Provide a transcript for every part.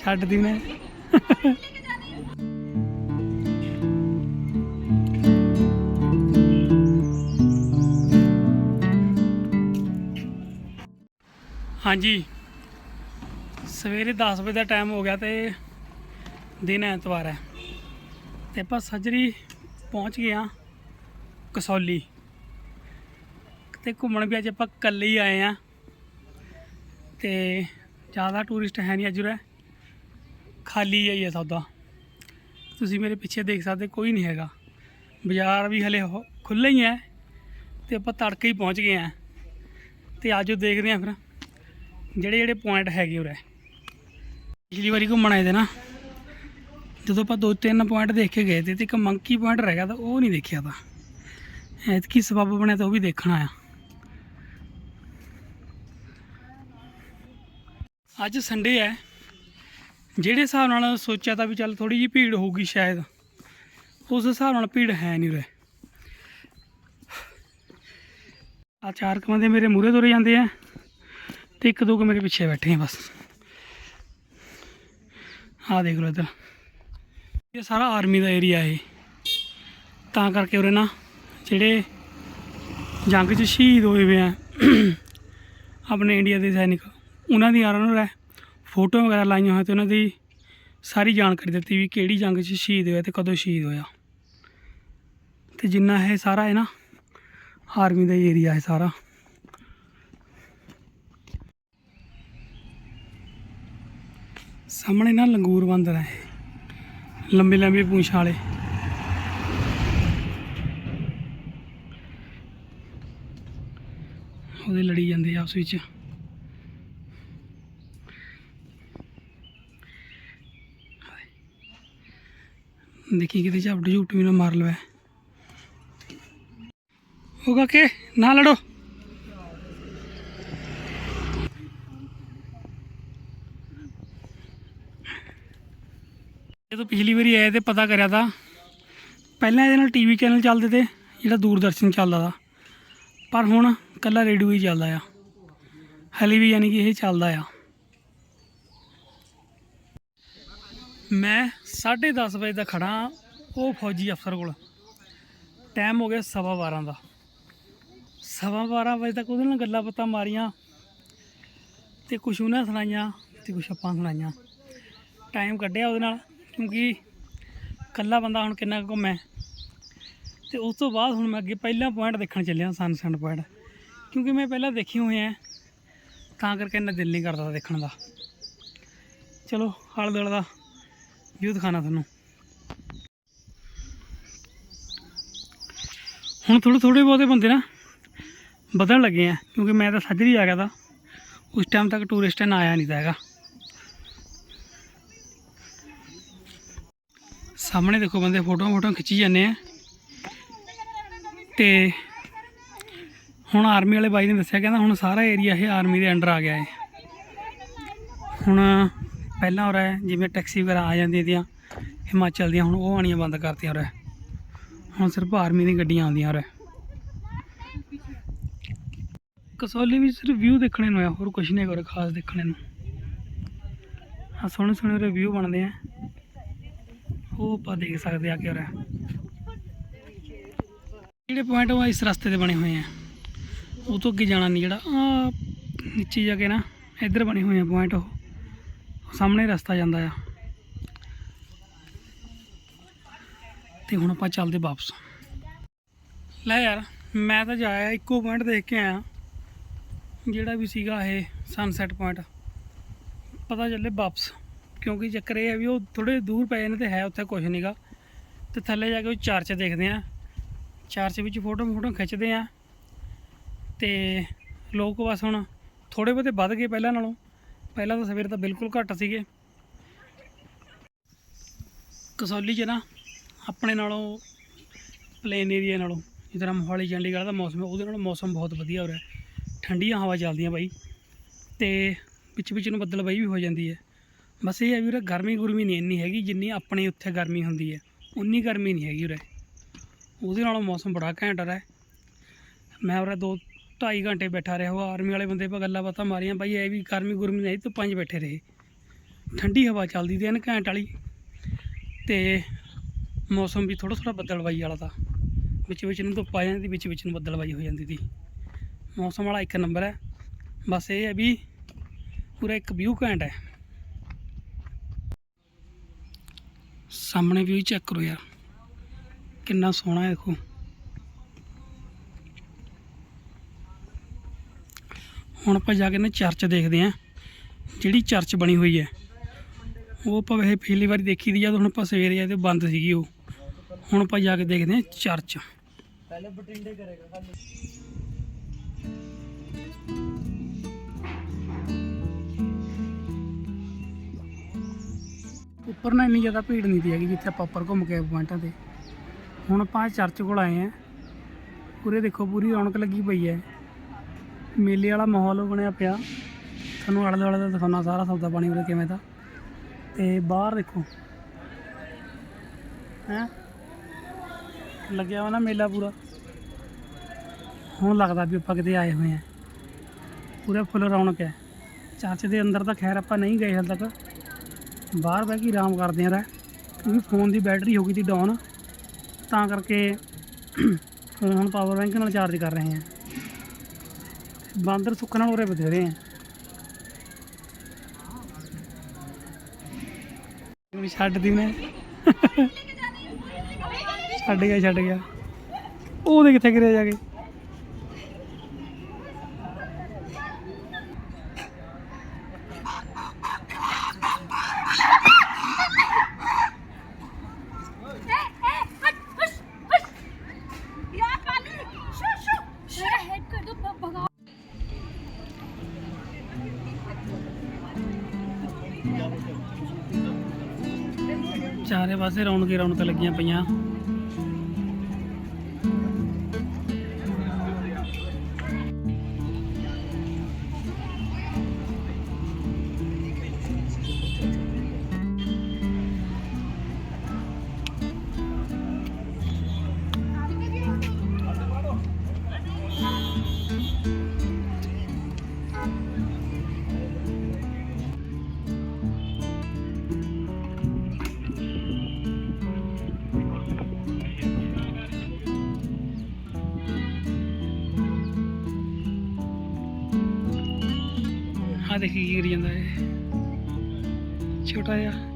ਛੱਡਦੀ ਨੇ ਹਾਂਜੀ। ਸਵੇਰੇ 10 ਵਜੇ ਦਾ ਟਾਈਮ ਹੋ ਗਿਆ ਤੇ ਦਿਨ ਐਤਵਾਰ ਹੈ। ਤੇ ਆਪਾਂ ਸੱਜਰੀ ਪਹੁੰਚ ਗਏ ਆ ਕਸੌਲੀ। ਤੇ ਘੁੰਮਣ ਵੀ ਅੱਜ ਆਪਾਂ ਇਕੱਲੇ ਹੀ ਆਏ ਆ ਤੇ ਜ਼ਿਆਦਾ ਟੂਰਿਸਟ ਹੈ ਨਹੀਂ ਅੱਜ ਉਰੇ। ਖਾਲੀ ਹੀ ਹੈ ਸੌਦਾ। ਤੁਸੀਂ ਮੇਰੇ ਪਿੱਛੇ ਦੇਖ ਸਕਦੇ, ਕੋਈ ਨਹੀਂ ਹੈਗਾ। ਬਾਜ਼ਾਰ ਵੀ ਹਲੇ ਖੁੱਲ੍ਹਾ ਹੀ ਹੈ ਤੇ ਆਪਾਂ ਤੜਕੇ ਹੀ ਪਹੁੰਚ ਗਏ ਆ ਤੇ ਆਜੋ ਦੇਖਦੇ ਆ ਫਿਰ ਜਿਹੜੇ ਜਿਹੜੇ ਪੁਆਇੰਟ ਹੈਗੇ ਉਰੇ। ਪਿਛਲੀ ਵਾਰੀ ਘੁੰਮਣ ਆਏ ਤੇ ਨਾ, ਜਦੋਂ ਆਪਾਂ ਦੋ ਤਿੰਨ ਪੁਆਇੰਟ ਦੇਖ ਕੇ ਗਏ ਤੇ ਇੱਕ ਮੰਕੀ ਪੁਆਇੰਟ ਰਹਿ ਗਿਆ ਤਾਂ ਉਹ ਨਹੀਂ ਦੇਖਿਆ ਤਾਂ। ਐਤਕੀ ਸਬੱਬ ਬਣਿਆ ਤਾਂ ਉਹ ਵੀ ਦੇਖਣਾ ਆ ਅੱਜ ਸੰਡੇ ਹੈ। ਜਿਹੜੇ ਹਿਸਾਬ ਨਾਲ ਸੋਚਿਆ ਤਾਂ ਵੀ ਚੱਲ ਥੋੜੀ ਜਿਹੀ ਭੀੜ ਹੋਊਗੀ ਸ਼ਾਇਦ, ਉਸ ਹਿਸਾਬ ਨਾਲ ਭੀੜ ਹੈ ਨਹੀਂ ਉਰੇ। ਆ ਚਾਰ ਕੁ ਬੰਦੇ ਮੇਰੇ ਮੂਹਰੇ ਤੁਰੇ ਜਾਂਦੇ ਆ ਤੇ ਇੱਕ ਦੋ ਕੁ ਮੇਰੇ ਪਿੱਛੇ ਬੈਠੇ ਆ ਬਸ। ਆਹ ਦੇਖ ਲਓ ਇੱਧਰ। ਇਹ ਸਾਰਾ ਆਰਮੀ ਦਾ ਏਰੀਆ ਇਹ। ਤਾਂ ਕਰਕੇ ਉਰੇ ਨਾ ਜਿਹੜੇ ਜੰਗ 'ਚ ਸ਼ਹੀਦ ਹੋਏ ਹੋਏ ਆ, ਆਪਣੇ ਇੰਡੀਆ ਦੇ ਸੈਨਿਕ, ਉਹਨਾਂ ਦੀ ਆਰਾਂ ਨੂੰ ਰਹਿ। ਫੋਟੋ ਵਗੈਰਾ ਲਾਈਆਂ ਹੋਈਆਂ ਤੇ ਉਹਨਾਂ ਦੀ ਸਾਰੀ ਜਾਣਕਾਰੀ ਦਿੱਤੀ ਵੀ ਕਿਹੜੀ ਜੰਗ 'ਚ ਸ਼ਹੀਦ ਹੋਇਆ ਤੇ ਕਦੋਂ ਸ਼ਹੀਦ ਹੋਇਆ। ਤੇ ਜਿੰਨਾ ਇਹ ਸਾਰਾ ਹੈ ਨਾ, ਆਰਮੀ ਦਾ ਏਰੀਆ ਹੈ ਸਾਰਾ। ਸਾਹਮਣੇ ਨਾ ਲੰਗੂਰ ਬਾਂਦਰ ਹੈ ਲੰਬੇ ਲੰਬੇ ਪੂੰਛਾਂ ਵਾਲੇ। ਉਹਦੇ ਲੜੀ ਜਾਂਦੇ ਆ ਆਪਸ ਵਿੱਚ। ਦੇਖੀ ਕਿਤੇ ਝਪਟ ਝੁਪਟ ਵੀ ਨਾ ਮਾਰ ਲਵੇ। ਹੋਗਾ ਕਿ ਨਾ ਲੜੋ। ਜਦੋਂ ਪਿਛਲੀ ਵਾਰੀ ਆਏ ਤੇ ਪਤਾ ਕਰਿਆ ਤਾਂ। ਪਹਿਲਾਂ ਇਹਦੇ ਨਾਲ ਟੀਵੀ ਚੈਨਲ ਚੱਲਦੇ ਤੇ, ਜਿਹੜਾ ਦੂਰਦਰਸ਼ਨ ਚੱਲਦਾ ਤਾ। ਪਰ ਹੁਣ ਕੱਲਾ ਰੇਡੀਓ ਹੀ ਚੱਲਦਾ ਆ। ਹਲੇ ਵੀ ਯਾਨੀ ਕਿ ਇਹ ਚੱਲਦਾ ਆ। ਮੈਂ 10:30 ਵਜੇ ਦਾ ਖੜਾ ਉਹ ਫੌਜੀ ਅਫਸਰ ਕੋਲ। ਟਾਈਮ ਹੋ ਗਿਆ ਸਵਾ 12 ਦਾ। ਸਵਾ 12 ਵਜੇ ਤੱਕ ਉਹਦੇ ਨਾਲ ਗੱਲਾਂ ਬਾਤਾਂ ਮਾਰੀਆਂ ਤੇ ਕੁਛ ਉਹਨਾਂ ਸੁਣਾਈਆਂ ਤੇ ਕੁਛ ਆਪਾਂ ਸੁਣਾਈਆਂ। ਟਾਈਮ ਕੱਢਿਆ ਉਹਦੇ ਨਾਲ ਕਿਉਂਕਿ ਇਕੱਲਾ ਬੰਦਾ ਹੁਣ ਕਿੰਨਾ ਕੁ ਘੁੰਮੇ ਤੇ ਉਸ ਤੋਂ ਬਾਅਦ ਹੁਣ ਮੈਂ ਅੱਗੇ ਪਹਿਲਾ ਪੁਆਇੰਟ ਦੇਖਣ ਚੱਲਿਆ ਸਨਸੈਟ ਪੁਆਇੰਟ ਕਿਉਂਕਿ ਮੈਂ ਪਹਿਲਾਂ ਦੇਖੇ ਹੋਏ ਆ, ਤਾਂ ਕਰਕੇ ਇੰਨਾ ਦਿਲ ਨਹੀਂ ਕਰਦਾ ਦੇਖਣ ਦਾ। ਚਲੋ ਹਲ ਦੁਆਲੇ ਦਾ। ਵਿਊ ਦਿਖਾਣਾ ਤੁਹਾਨੂੰ। ਹੁਣ ਥੋੜੇ ਥੋੜੇ ਬਹੁਤੇ ਬੰਦੇ ਨਾ ਵਧਣ ਲੱਗੇ ਆ, ਕਿਉਂਕਿ ਮੈਂ ਤਾਂ ਸੱਜਰੀ ਆ ਗਿਆ ਤਾਂ। ਉਸ ਟਾਈਮ ਤੱਕ ਟੂਰਿਸਟ ਨਾ ਆਇਆ ਨਹੀਂ ਤਾਂ ਹੈਗਾ। ਸਾਹਮਣੇ ਦੇਖੋ ਬੰਦੇ, ਫੋਟੋਆਂ ਫੋਟੋਆਂ ਖਿੱਚੀ ਜਾਂਦੇ ਆ। ਤੇ ਹੁਣ ਆਰਮੀ ਵਾਲੇ ਬਾਈ ਨੇ ਦੱਸਿਆ, ਕਹਿੰਦਾ ਹੁਣ ਸਾਰਾ ਏਰੀਆ ਇਹ ਆਰਮੀ ਦੇ ਅੰਡਰ ਆ ਗਿਆ ਹੈ ਹੁਣ ਪਹਿਲਾਂ ਹੋ ਰਿਹਾ ਜਿਵੇਂ ਟੈਕਸੀ ਵਗੈਰਾ ਆ ਜਾਂਦੀਆਂ ਤੀਆਂ ਹਿਮਾਚਲ ਦੀਆਂ, ਹੁਣ ਉਹ ਆਣੀਆਂ ਬੰਦ ਕਰਤੀਆਂ ਹੋ ਹੁਣ ਸਿਰਫ ਆਰਮੀ ਦੀਆਂ ਗੱਡੀਆਂ ਆਉਂਦੀਆਂ ਹੋ ਕਸੌਲੀ ਵਿੱਚ ਸਿਰਫ ਵਿਊ ਦੇਖਣੇ ਨੂੰ ਆ, ਹੋਰ ਕੁਝ ਨਹੀਂ ਹੈਗਾ ਖਾਸ ਦੇਖਣੇ ਨੂੰ। ਆ ਸੋਹਣੇ ਸੋਹਣੇ ਉਰੇ ਵਿਊ ਬਣਦੇ ਆ। ਉਹ ਆਪਾਂ ਦੇਖ ਸਕਦੇ ਆ ਕਿ ਉਰੇ। ਜਿਹੜੇ ਪੁਆਇੰਟ ਉਹ ਇਸ ਰਸਤੇ ਤੇ ਬਣੇ ਹੋਏ ਆ। ਉਹ ਤੋਂ ਅੱਗੇ ਜਾਣਾ ਨਹੀਂ ਜਿਹੜਾ ਆ ਨੀਚੇ ਜਾ ਕੇ ਨਾ, ਇੱਧਰ ਬਣੇ ਹੋਏ ਆ ਪੁਆਇੰਟ ਉਹ। ਸਾਹਮਣੇ ਰਸਤਾ ਜਾਂਦਾ ਆ। ਤੇ ਹੁਣ ਆਪਾਂ ਚੱਲਦੇ ਵਾਪਸ। ਲੈ ਯਾਰ, ਮੈਂ ਤਾਂ ਜਾਇਆ ਇੱਕੋ ਪੁਆਇੰਟ ਦੇਖ ਕੇ ਆਇਆ। ਜਿਹੜਾ ਵੀ ਸੀਗਾ ਇਹ ਸਨਸੈਟ ਪੁਆਇੰਟ ਪਤਾ ਚੱਲੇ ਵਾਪਸ। ਕਿਉਂਕਿ ਚੱਕਰ ਇਹ ਹੈ ਵੀ ਉਹ ਥੋੜੇ ਦੂਰ ਪਏ ਨੇ ਤੇ ਹੈ ਉੱਥੇ ਕੁਝ ਨਹੀਂਗਾ ਤੇ ਥੱਲੇ ਜਾ ਕੇ ਉਹ ਚਰਚ ਦੇਖਦੇ ਆ। ਚਰਚ ਵਿੱਚ ਫੋਟੋ ਫੋਟੋ ਖਿੱਚਦੇ ਆ। ਤੇ ਲੋਕ ਬਸ ਹੁਣ ਥੋੜੇ ਬਹੁਤੇ ਵੱਧ ਗਏ ਪਹਿਲਾਂ ਨਾਲੋਂ। ਪਹਿਲਾਂ ਤਾਂ ਸਵੇਰ ਤਾਂ ਬਿਲਕੁਲ ਘੱਟ ਸੀਗੇ। ਕਸੌਲੀ 'ਚ ਨਾ ਆਪਣੇ ਨਾਲੋਂ ਪਲੇਨ ਏਰੀਆ ਨਾਲੋਂ, ਜਿਸ ਤਰ੍ਹਾਂ ਮੋਹਾਲੀ, ਚੰਡੀਗੜ੍ਹ ਦਾ ਮੌਸਮ ਹੈ, ਉਹਦੇ ਨਾਲੋਂ ਮੌਸਮ ਬਹੁਤ ਵਧੀਆ ਹੋ ਰਿਹਾ। ਠੰਡੀਆਂ ਹਵਾ ਚੱਲਦੀਆਂ ਬਾਈ, ਤੇ ਵਿੱਚ ਵਿੱਚ ਨੂੰ ਬੱਦਲ ਬਾਈ ਵੀ ਹੋ ਜਾਂਦੀ ਹੈ। ਬਸ ਇਹ ਹੈ ਵੀ ਉਰੇ ਗਰਮੀ ਗੁਰਮੀ ਨਹੀਂ ਇੰਨੀ ਹੈਗੀ, ਜਿੰਨੀ ਆਪਣੇ ਉੱਥੇ ਗਰਮੀ ਹੁੰਦੀ ਹੈ। ਉਨੀ ਗਰਮੀ ਨਹੀਂ ਹੈਗੀ ਉਰੇ। ਉਹਦੇ ਨਾਲੋਂ ਮੌਸਮ ਬੜਾ ਘੈਂਟ ਰਿਹਾ ਮੈਂ ਉਰੇ ਦੋ ਢਾਈ ਘੰਟੇ ਬੈਠਾ ਰਿਹਾ, ਉਹ ਆਰਮੀ ਵਾਲੇ ਬੰਦੇ ਪਾ ਗੱਲਾਂ ਬਾਤਾਂ ਮਾਰੀਆਂ, ਬਾਈ ਇਹ ਵੀ ਗਰਮੀ ਗੁਰਮੀ ਨਹੀਂ ਧੁੱਪਾਂ 'ਚ ਬੈਠੇ ਰਹੇ। ਠੰਡੀ ਹਵਾ ਚੱਲਦੀ ਤੇ ਐਨ ਘੈਂਟ ਵਾਲੀ। ਤੇ ਮੌਸਮ ਵੀ ਥੋੜਾ ਥੋੜਾ ਬੱਦਲਵਾਈ ਵਾਲਾ ਤਾਂ। ਵਿੱਚ ਵਿੱਚ ਨੂੰ ਧੁੱਪ ਆ ਜਾਂਦੀ, ਵਿੱਚ ਵਿੱਚ ਨੂੰ ਬੱਦਲਵਾਈ ਹੋ ਜਾਂਦੀ ਸੀ ਮੌਸਮ ਵਾਲਾ ਇੱਕ ਨੰਬਰ ਹੈ। ਬਸ ਇਹ ਹੈ ਵੀ ਪੂਰਾ ਇੱਕ ਵਿਊ ਘੈਂਟ ਹੈ। ਸਾਹਮਣੇ ਵਿਊ ਚੈੱਕ ਕਰੋ ਯਾਰ। ਕਿੰਨਾ ਸੋਹਣਾ ਹੈ ਦੇਖੋ। ਹੁਣ ਆਪਾਂ ਜਾ ਕੇ ਨਾ ਚਰਚ ਦੇਖਦੇ ਆਂ ਜਿਹੜੀ ਚਰਚ ਬਣੀ ਹੋਈ ਹੈ। ਉਹ ਆਪਾਂ ਵੈਸੇ ਪਹਿਲੀ ਵਾਰੀ ਦੇਖੀ ਦੀ ਜਦ ਹੁਣ ਆਪਾਂ ਸਵੇਰੇ ਆਏ ਤੇ ਬੰਦ ਸੀਗੀ ਉਹ। ਹੁਣ ਆਪਾਂ ਜਾ ਕੇ ਦੇਖਦੇ ਆਂ ਚਰਚ। ਬਟਿੰਡੇ ਉੱਪਰ ਨਾ ਇੰਨੀ ਜ਼ਿਆਦਾ ਭੀੜ ਨਹੀਂ ਦੀ ਹੈਗੀ ਜਿੱਥੇ ਆਪਾਂ ਉੱਪਰ ਘੁੰਮ ਕੇ ਪੁਆਇੰਟਾਂ ਤੇ। ਹੁਣ ਆਪਾਂ ਚਰਚ ਕੋਲ ਆਏ ਆਂ ਪੂਰੇ ਦੇਖੋ ਪੂਰੀ ਰੌਣਕ ਲੱਗੀ ਪਈ ਹੈ। ਮੇਲੇ ਵਾਲਾ ਮਾਹੌਲ ਬਣਿਆ ਪਿਆ। ਤੁਹਾਨੂੰ ਆਲੇ ਦੁਆਲੇ ਦਾ ਦਿਖਾਉਣਾ, ਸਾਰਾ ਸੌਦਾ ਪਾਣੀ ਉਰੇ ਕਿਵੇਂ ਦਾ। ਤੇ ਬਾਹਰ ਦੇਖੋ। ਹੈ? ਲੱਗਿਆ ਵਾ ਨਾ ਮੇਲਾ ਪੂਰਾ। ਹੁਣ ਲੱਗਦਾ ਵੀ ਆਪਾਂ ਕਿਤੇ ਆਏ ਹੋਏ ਆ। ਪੂਰਾ ਫੁੱਲ ਰੌਣਕ ਹੈ। ਚਰਚ ਦੇ ਅੰਦਰ ਤਾਂ ਖੈਰ ਆਪਾਂ ਨਹੀਂ ਗਏ ਹਾਲੇ ਤੱਕ। ਬਾਹਰ ਬਹਿ ਕੇ ਆਰਾਮ ਕਰਦੇ ਆ ਰਹਿ। ਕਿਉਂਕਿ ਫੋਨ ਦੀ ਬੈਟਰੀ ਹੋ ਗਈ ਸੀ ਡਾਊਨ ਤਾਂ ਕਰਕੇ ਫੋਨ ਹੁਣ ਪਾਵਰ ਬੈਂਕ ਨਾਲ ਚਾਰਜ ਕਰ ਰਹੇ ਹਾਂ। ਬਾਂਦਰ ਸੁੱਖ ਨਾਲ ਉਰੇ ਬਥੇਰੇ ਆ। ਵੀ ਛੱਡ ਦੀ ਛੱਡ ਗਿਆ ਛੱਡ ਗਿਆ। ਉਹਦੇ ਕਿੱਥੇ ਗਿਰਿਆ ਜਾ ਕੇ? ਚਾਰੇ ਪਾਸੇ ਰੌਣਕ ਹੀ ਰੌਣਕ ਲੱਗੀਆਂ ਪਈਆਂ। ਆ ਦੇਖੀ ਕੀ ਕਰੀ ਜਾਂਦਾ ਇਹ। ਛੋਟਾ ਜਿਹਾ।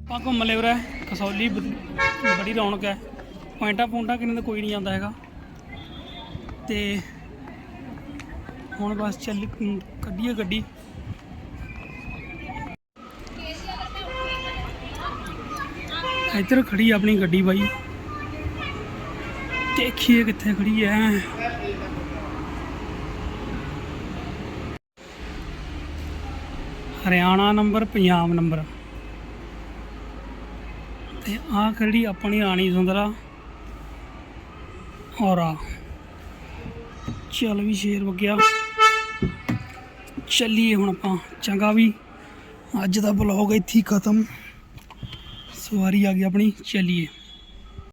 ਆਪਾਂ ਘੁੰਮ ਲਿਆ ਉਰੇ ਕਸੌਲੀ ਬੜੀ ਰੌਣਕ ਹੈ। ਪੁਆਇੰਟਾਂ ਪੁਆਇੰਟਾਂ ਕਿੰਨੇ ਦਾ ਕੋਈ ਨਹੀਂ ਆਉਂਦਾ ਹੈਗਾ। ਤੇ ਹੁਣ ਬਸ ਚੱਲ ਕੱਢੀਏ ਗੱਡੀ। ਇੱਧਰ ਖੜੀ ਆਪਣੀ ਗੱਡੀ ਬਾਈ। ਦੇਖੀਏ ਕਿੱਥੇ ਖੜੀ ਹੈ ਹਰਿਆਣਾ ਨੰਬਰ, ਪੰਜਾਬ ਨੰਬਰ। ਤੇ ਆਹ ਖੜੀ ਆਪਣੀ ਰਾਣੀ ਸੁੰਦਰਾ? ਔਰ। ਆ ਚੱਲ ਵੀ ਸ਼ੇਰ ਵਗਿਆ। ਚੱਲੀਏ ਹੁਣ ਆਪਾਂ, ਚੰਗਾ ਵੀ। ਅੱਜ ਦਾ ਬਲੌਗ ਇੱਥੇ ਖਤਮ। ਸਵਾਰੀ ਆ ਗਈ ਆਪਣੀ, ਚੱਲੀਏ।